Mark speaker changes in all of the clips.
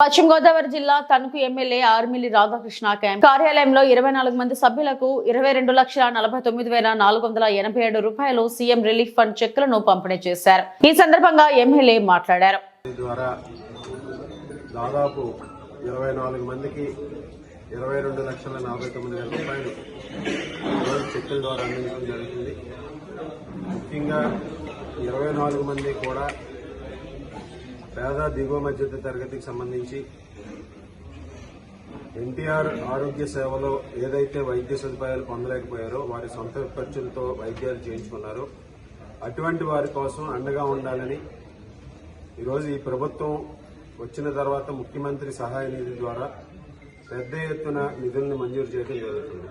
Speaker 1: పశ్చిమ గోదావరి జిల్లా Tanuku MLA Arimilli Radhakrishna camp. కార్యాలయంలో ఇరవై నాలుగు మంది సభ్యులకు ఇరవై రెండు లక్షల నలభై తొమ్మిది వేల నాలుగు వందల ఎనభై ఏడు రూపాయలు సీఎం రిలీఫ్ ఫండ్ చెక్కులను పంపిణీ చేశారు. ఈ సందర్భంగా ఎమ్మెల్యే మాట్లాడారు.
Speaker 2: దాదాపు ఇరవై నాలుగు మందికి ఇరవై రెండు లక్షల నలభై తొమ్మిది వేల రూపాయలు ఈరోజు చెక్కుల ద్వారా అందించడం జరుగుతుంది. ముఖ్యంగా ఇరవై నాలుగు మంది కూడా పేద దిగువ మధ్యత తరగతికి సంబంధించి ఎన్టీఆర్ ఆరోగ్య సేవలో ఏదైతే వైద్య సదుపాయాలు పొందలేకపోయారో వారి సొంత ఖర్చులతో వైద్యాలు చేయించుకున్నారో. అటువంటి వారి కోసం అండగా ఉండాలని ఈరోజు ఈ ప్రభుత్వం వచ్చిన తర్వాత ముఖ్యమంత్రి సహాయ నిధి ద్వారా పెద్ద ఎత్తున నిధులను మంజూరు చేయడం జరుగుతుంది.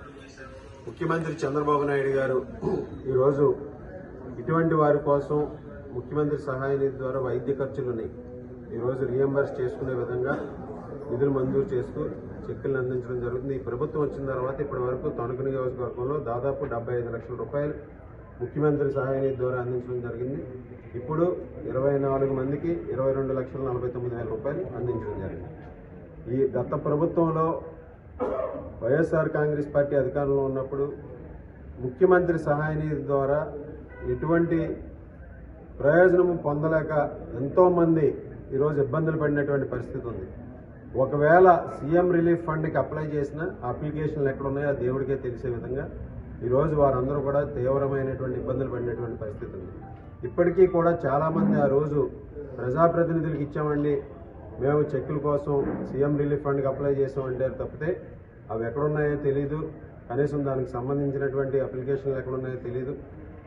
Speaker 2: ముఖ్యమంత్రి చంద్రబాబు నాయుడు గారు ఈరోజు ఇటువంటి వారి కోసం ముఖ్యమంత్రి సహాయ నిధి ద్వారా వైద్య ఖర్చులని ఈరోజు రియంబర్స్ చేసుకునే విధంగా నిధులు మంజూరు చేస్తూ చెక్కులను అందించడం జరుగుతుంది. ఈ ప్రభుత్వం వచ్చిన తర్వాత ఇప్పటి వరకు తణుకు నియోజకవర్గంలో దాదాపు డెబ్బై ఐదు లక్షల రూపాయలు ముఖ్యమంత్రి సహాయ నిధి ద్వారా అందించడం జరిగింది. ఇప్పుడు ఇరవై నాలుగు మందికి ఇరవై రెండు లక్షల నలభై తొమ్మిది వేల రూపాయలు అందించడం జరిగింది. ఈ గత ప్రభుత్వంలో వైఎస్ఆర్ కాంగ్రెస్ పార్టీ అధికారంలో ఉన్నప్పుడు ముఖ్యమంత్రి సహాయ నిధి ద్వారా ఎటువంటి ప్రయోజనము పొందలేక ఎంతోమంది ఈరోజు ఇబ్బందులు పడినటువంటి పరిస్థితి ఉంది. ఒకవేళ సీఎం రిలీఫ్ ఫండ్కి అప్లై చేసిన అప్లికేషన్లు ఎక్కడున్నాయో ఆ దేవుడికే తెలిసే విధంగా ఈరోజు వారందరూ కూడా తీవ్రమైనటువంటి ఇబ్బందులు పడినటువంటి పరిస్థితి ఉంది. ఇప్పటికీ కూడా చాలామంది ఆ రోజు ప్రజాప్రతినిధులకు ఇచ్చామండి. మేము చెక్కుల కోసం సీఎం రిలీఫ్ ఫండ్కి అప్లై చేసామంటే తప్పితే అవి ఎక్కడున్నాయో తెలియదు కనీసం దానికి సంబంధించినటువంటి అప్లికేషన్లు ఎక్కడున్నాయో తెలియదు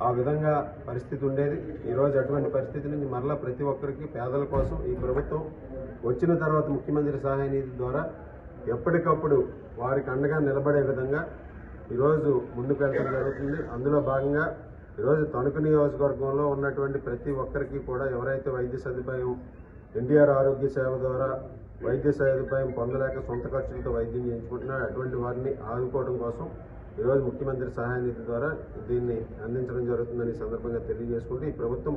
Speaker 2: ఆ విధంగా పరిస్థితి ఉండేది. ఈరోజు అటువంటి పరిస్థితి నుంచి మరలా ప్రతి ఒక్కరికి పేదల కోసం ఈ ప్రభుత్వం వచ్చిన తర్వాత ముఖ్యమంత్రి సహాయ నిధి ద్వారా ఎప్పటికప్పుడు వారికి అండగా నిలబడే విధంగా ఈరోజు ముందుకు వెళ్ళడం జరుగుతుంది. అందులో భాగంగా ఈరోజు తణుకు నియోజకవర్గంలో ఉన్నటువంటి ప్రతి ఒక్కరికి కూడా ఎవరైతే వైద్య సదుపాయం ఎన్టీఆర్ ఆరోగ్య సేవ ద్వారా వైద్య సదుపాయం పొందలేక సొంత ఖర్చులతో వైద్యం చేయించుకుంటున్నారు అటువంటి వారిని ఆదుకోవడం కోసం ఈరోజు ముఖ్యమంత్రి సహాయ నిధి ద్వారా దీన్ని అందించడం జరుగుతుందని సందర్భంగా తెలియజేసుకుంటూ ఈ ప్రభుత్వం